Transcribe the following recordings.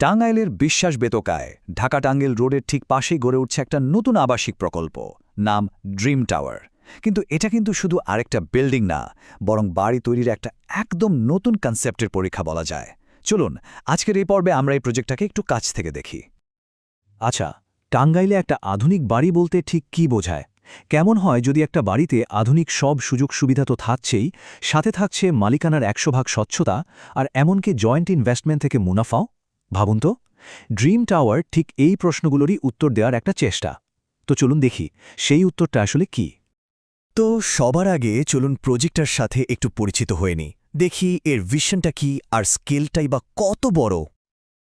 টাঙ্গাইলের বিশ্বাস বেতকায়, ঢাকা টাঙ্গাইল রোডের ঠিক পাশেই গড়ে উঠছে একটা নতুন আবাসিক প্রকল্প, নাম ড্রিম টাওয়ার। কিন্তু এটা কিন্তু শুধু আরেকটা বিল্ডিং না, বরং বাড়ি তৈরির একটা একদম নতুন কনসেপ্টের পরীক্ষা বলা যায়। চলুন, আজকের এই পর্বে আমরা এই প্রজেক্টটাকে একটু কাছ থেকে দেখি। আচ্ছা টাঙ্গাইলে একটা আধুনিক বাড়ি বলতে ঠিক কি বোঝায়? কেমন হয় যদি একটা বাড়িতে আধুনিক সব সুযোগ সুবিধা তো থাকছেই, সাথে থাকছে মালিকানার একশো ভাগ স্বচ্ছতা, আর এমনকি জয়েন্ট ইনভেস্টমেন্ট থেকে মুনাফাও? ভাবুন তো ড্রিম টাওয়ার ঠিক এই প্রশ্নগুলোরই উত্তর দেওয়ার একটা চেষ্টা। তো চলুন দেখি, সেই উত্তরটা আসলে কি? তো সবার আগে চলুন প্রজেক্টটার সাথে একটু পরিচিত হয়ে নিই। দেখি এর ভিশনটা কি আর স্কেলটাই বা কত বড়?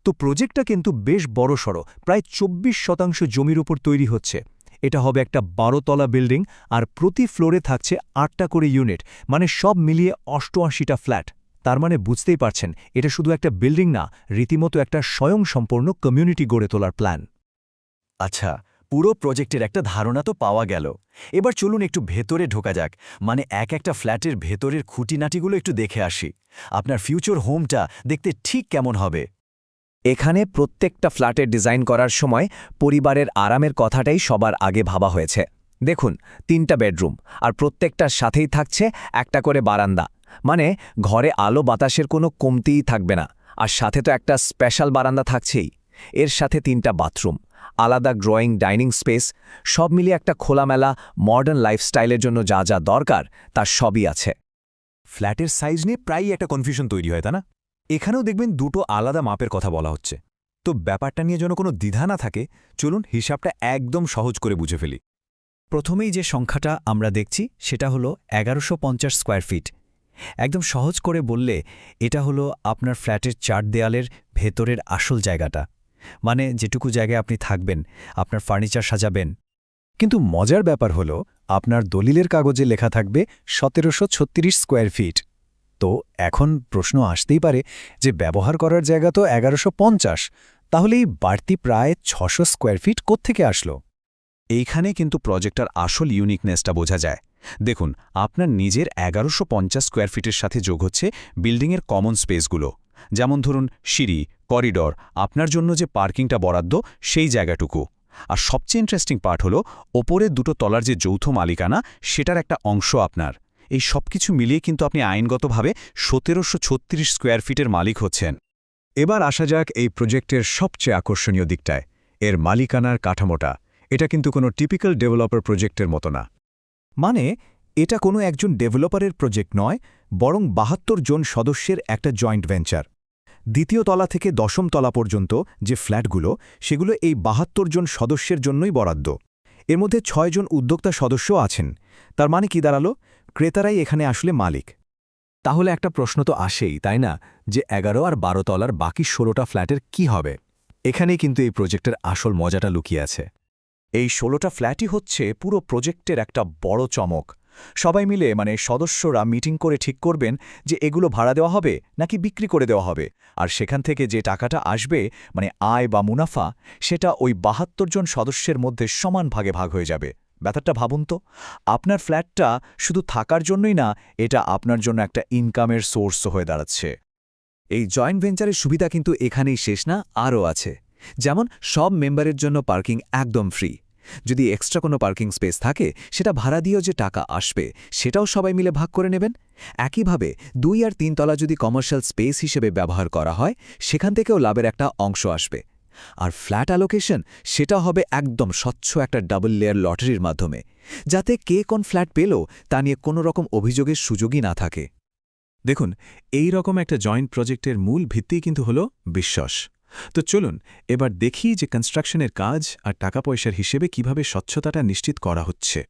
তো প্রজেক্টটা কিন্তু বেশ বড় বড়সড়, প্রায় চব্বিশ শতাংশ জমির উপর তৈরি হচ্ছে। এটা হবে একটা বারোতলা বিল্ডিং আর প্রতি ফ্লোরে থাকছে আটটা করে ইউনিট মানে সব মিলিয়ে অষ্টআশিটা ফ্ল্যাট তার মানে বুঝতেই পারছেন, এটা শুধু একটা বিল্ডিং না, রীতিমতো একটা স্বয়ংসম্পূর্ণ কমিউনিটি গড়ে তোলার প্ল্যান আচ্ছা পুরো প্রজেক্টের একটা ধারণা তো পাওয়া গেল। এবার চলুন একটু ভেতরে ঢোকা যাক মানে এক একটা ফ্ল্যাটের ভেতরের খুঁটিনাটিগুলো একটু দেখে আসি। আপনার ফিউচার হোমটা দেখতে ঠিক কেমন হবে? এখানে প্রত্যেকটা ফ্ল্যাটের ডিজাইন করার সময় পরিবারের আরামের কথাটাই সবার আগে ভাবা হয়েছে। দেখুন, তিনটা বেডরুম আর প্রত্যেকটার সাথেই থাকছে একটা করে বারান্দা। মানে ঘরে আলো বাতাসের কোনো কমতিই থাকবে না, আর সাথে তো একটা স্পেশাল বারান্দা থাকছেই। এর সাথে তিনটা বাথরুম, আলাদা ড্রয়িং, ডাইনিং স্পেস, সব মিলিয়ে একটা খোলামেলা, মডার্ন লাইফস্টাইলের জন্য যা যা দরকার, তার সবই আছে। ফ্ল্যাটের সাইজ নিয়ে প্রায়ই একটা কনফিউশন তৈরি হয় তা না? এখানেও দেখবেন দুটো আলাদা মাপের কথা বলা হচ্ছে। তো ব্যাপারটা নিয়ে যেন কোনো দ্বিধা না থাকে, চলুন হিসাবটা একদম সহজ করে বুঝে ফেলি। প্রথমেই যে সংখ্যাটা আমরা দেখছি, সেটা হলো এগারোশো স্কোয়ার ফিট। একদম সহজ করে বললে, এটা হলো আপনার ফ্ল্যাটের চার দেয়ালের ভেতরের আসল জায়গাটা। মানে যেটুকু জায়গায় আপনি থাকবেন, আপনার ফার্নিচার সাজাবেন। কিন্তু মজার ব্যাপার হল, আপনার দলিলের কাগজে লেখা থাকবে সতেরোশো স্কোয়ার ফিট। তো এখন প্রশ্ন আসতেই পারে যে ব্যবহার করার জায়গা তো এগারোশো তাহলে এই বাড়তি প্রায় ছশো স্কোয়ার ফিট কোত্থেকে আসলো? এইখানে কিন্তু প্রজেক্টটার আসল ইউনিকনেসটা বোঝা যায়। দেখুন, আপনার নিজের এগারোশো পঞ্চাশ স্কোয়ার ফিটের সাথে যোগ হচ্ছে বিল্ডিংয়ের কমন স্পেসগুলো যেমন ধরুন, সিঁড়ি করিডর আপনার জন্য যে পার্কিংটা বরাদ্দ, সেই জায়গাটুকু। আর সবচেয়ে ইন্টারেস্টিং পার্ট হলো ওপরের দুটো তলার যে যৌথ মালিকানা, সেটার একটা অংশ আপনার। এই সব কিছু মিলিয়ে কিন্তু আপনি আইনগতভাবে সতেরোশো ছত্রিশ স্কোয়ার ফিটের মালিক হচ্ছেন। এবার আসা যাক এই প্রজেক্টের সবচেয়ে আকর্ষণীয় দিকটায়, এর মালিকানার কাঠামোটা। এটা কিন্তু কোনো টিপিক্যাল ডেভেলপার প্রজেক্টের মতো না। মানে এটা কোনো একজন ডেভেলপারের প্রজেক্ট নয়, বরং বাহাত্তর জন সদস্যের একটা জয়েন্ট ভেঞ্চার। দ্বিতীয় তলা থেকে দশম তলা পর্যন্ত যে ফ্ল্যাটগুলো, সেগুলো এই বাহাত্তর জন সদস্যের জন্যই বরাদ্দ। এর মধ্যে ছয়জন উদ্যোক্তা সদস্য আছেন। তার মানে কি দাঁড়াল? ক্রেতারাই এখানে আসলে মালিক। তাহলে একটা প্রশ্ন তো আসেই, তাই না? যে এগারো আর বারো তলার বাকি ষোলোটা ফ্ল্যাটের কি হবে? এখানেই কিন্তু এই প্রজেক্টের আসল মজাটা লুকিয়ে আছে। এই ষোলোটা ফ্ল্যাটই হচ্ছে পুরো প্রজেক্টের একটা বড় চমক। সবাই মিলে মানে সদস্যরা মিটিং করে ঠিক করবেন যে এগুলো ভাড়া দেওয়া হবে নাকি বিক্রি করে দেওয়া হবে। আর সেখান থেকে যে টাকাটা আসবে মানে আয় বা মুনাফা, সেটা ওই বাহাত্তর জন সদস্যের মধ্যে সমান ভাগে ভাগ হয়ে যাবে। ব্যাপারটা ভাবুন তো, আপনার ফ্ল্যাটটা শুধু থাকার জন্যই না, এটা আপনার জন্য একটা ইনকামের সোর্স হয়ে দাঁড়াচ্ছে। এই জয়েন্ট ভেঞ্চারের সুবিধা কিন্তু এখানেই শেষ না, আরও আছে। যেমন সব মেম্বারের জন্য পার্কিং একদম ফ্রি। যদি এক্সট্রা কোনো পার্কিং স্পেস থাকে, সেটা ভাড়া দিয়েও যে টাকা আসবে, সেটাও সবাই মিলে ভাগ করে নেবেন। একইভাবে দুই আর তিন তলা যদি কমার্শিয়াল স্পেস হিসেবে ব্যবহার করা হয়, সেখান থেকেও লাভের একটা অংশ আসবে। আর ফ্ল্যাট অ্যালোকেশন সেটা হবে একদম স্বচ্ছ একটা ডাবল লেয়ার লটারির মাধ্যমে, যাতে কে কোন ফ্ল্যাট পেল, তা নিয়ে কোনো রকম অভিযোগের সুযোগই না থাকে। দেখুন, এই রকম একটা জয়েন্ট প্রজেক্টের মূল ভিত্তি কিন্তু হল বিশ্বাস। তো চলুন, এবার দেখি যে কনস্ট্রাকশনের কাজ আর টাকা পয়সার হিসেবে কীভাবে স্বচ্ছতাটা নিশ্চিত করা হচ্ছে।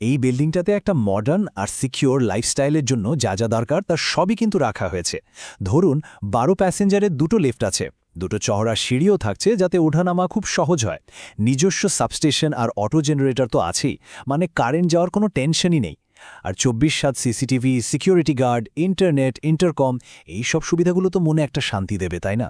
এই বিল্ডিংটাতে একটা মডার্ন আর সিকিওর লাইফস্টাইলের জন্য যা যা দরকার তার সবই কিন্তু রাখা হয়েছে। ধরুন, বারো প্যাসেঞ্জারের দুটো লিফট আছে, দুটো চহড়া সিঁড়িও থাকছে যাতে ওঠানামা খুব সহজ হয়। নিজস্ব সাবস্টেশন আর অটো জেনারেটর তো আছেই মানে কারেন্ট যাওয়ার কোনো টেনশনই নেই। আর চব্বিশ সাত CCTV security guard internet intercom এই সব সুবিধাগুলো তো মনে একটা শান্তি দেবে, তাই না?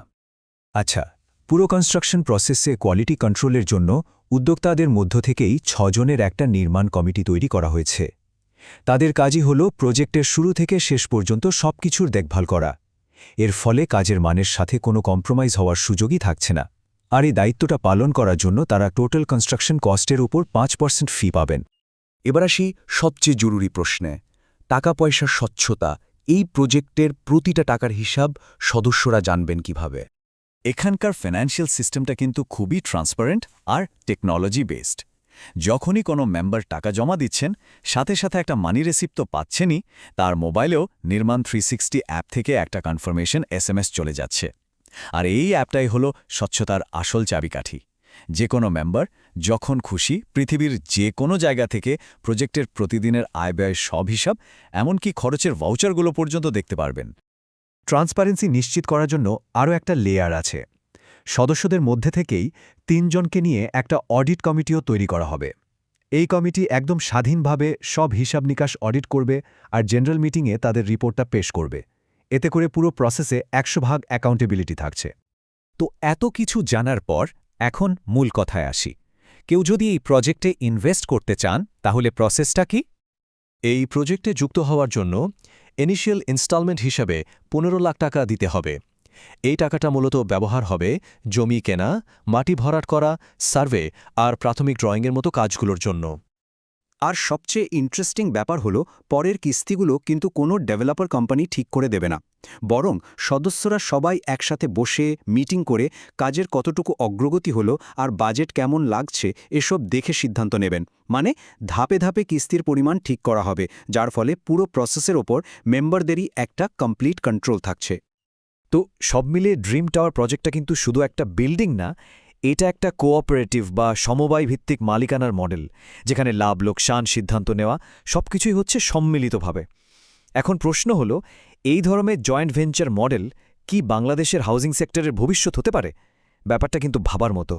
আচ্ছা পুরো কনস্ট্রাকশন প্রসেসে কোয়ালিটি কন্ট্রোলের জন্য উদ্যোক্তাদের মধ্য থেকেই ছজনের একটা নির্মাণ কমিটি তৈরি করা হয়েছে। তাদের কাজই হল প্রজেক্টের শুরু থেকে শেষ পর্যন্ত সবকিছুর দেখভাল করা। এর ফলে কাজের মানের সাথে কোনো কম্প্রোমাইজ হওয়ার সুযোগই থাকছে না। আর এই দায়িত্বটা পালন করার জন্য তারা টোটাল কনস্ট্রাকশন কস্টের উপর পাঁচ পার্সেন্ট ফি পাবেন। এবার আসি সবচেয়ে জরুরি প্রশ্নে। টাকা পয়সার স্বচ্ছতা, এই প্রজেক্টের প্রতিটা টাকার হিসাব সদস্যরা জানবেন কীভাবে? এখানকার ফিনান্সিয়াল সিস্টেমটা কিন্তু খুবই ট্রান্সপারেন্ট আর টেকনোলজি বেসড যখনই কোনো মেম্বার টাকা জমা দিচ্ছেন, সাথে সাথে একটা মানি রেসিপ্ট তো পাচ্ছেনই, তার মোবাইলেও নির্মাণ থ্রি সিক্সটি অ্যাপ থেকে একটা কনফার্মেশন এসএমএস চলে যাচ্ছে। আর এই অ্যাপটাই হলো স্বচ্ছতার আসল চাবিকাঠি। যে কোনো মেম্বার যখন খুশি পৃথিবীর যে কোনো জায়গা থেকে প্রজেক্টের প্রতিদিনের আয় ব্যয় সব হিসাব, এমনকি খরচের ভাউচারগুলো পর্যন্ত দেখতে পারবেন। ট্রান্সপারেন্সি নিশ্চিত করার জন্য আরও একটা লেয়ার আছে। সদস্যদের মধ্যে থেকেই তিনজনকে নিয়ে একটা অডিট কমিটিও তৈরি করা হবে। এই কমিটি একদম স্বাধীনভাবে সব হিসাব নিকাশ অডিট করবে আর জেনারেল মিটিংয়ে তাদের রিপোর্টটা পেশ করবে। এতে করে পুরো প্রসেসে একশো ভাগ অ্যাকাউন্টেবিলিটি থাকছে। তো এত কিছু জানার পর এখন মূল কথায় আসি। কেউ যদি এই প্রজেক্টে ইনভেস্ট করতে চান, তাহলে প্রসেসটা কি? এই প্রজেক্টে যুক্ত হওয়ার জন্য ইনিশিয়াল ইনস্টলমেন্ট হিসাবে পনেরো লাখ টাকা দিতে হবে। এই টাকাটা মূলত ব্যবহার হবে জমি কেনা, মাটি ভরাট করা, সার্ভে আর প্রাথমিক ড্রয়িংয়ের মতো কাজগুলোর জন্য। আর সবচেয়ে ইন্টারেস্টিং ব্যাপার হলো, পরের কিস্তিগুলো কিন্তু কোনো ডেভেলপার কোম্পানি ঠিক করে দেবে না। বরং সদস্যরা সবাই একসাথে বসে মিটিং করে কাজের কতটুকু অগ্রগতি হলো আর বাজেট কেমন লাগছে, এসব দেখে সিদ্ধান্ত নেবেন। মানে ধাপে ধাপে কিস্তির পরিমাণ ঠিক করা হবে, যার ফলে পুরো প্রসেসের ওপর মেম্বারদেরই একটা কমপ্লিট কন্ট্রোল থাকছে। তো সব মিলিয়ে ড্রিম টাওয়ার প্রজেক্টটা কিন্তু শুধু একটা বিল্ডিং না এটা একটা কোঅপারেটিভ বা সমবায় ভিত্তিক মালিকানার মডেল, যেখানে লাভ, লোকসান, সিদ্ধান্ত নেওয়া সবকিছুই হচ্ছে সম্মিলিতভাবে। এখন প্রশ্ন হল, এই ধরনের জয়েন্ট ভেঞ্চার মডেল কি বাংলাদেশের হাউজিং সেক্টরের ভবিষ্যৎ হতে পারে? ব্যাপারটা কিন্তু ভাবার মতো।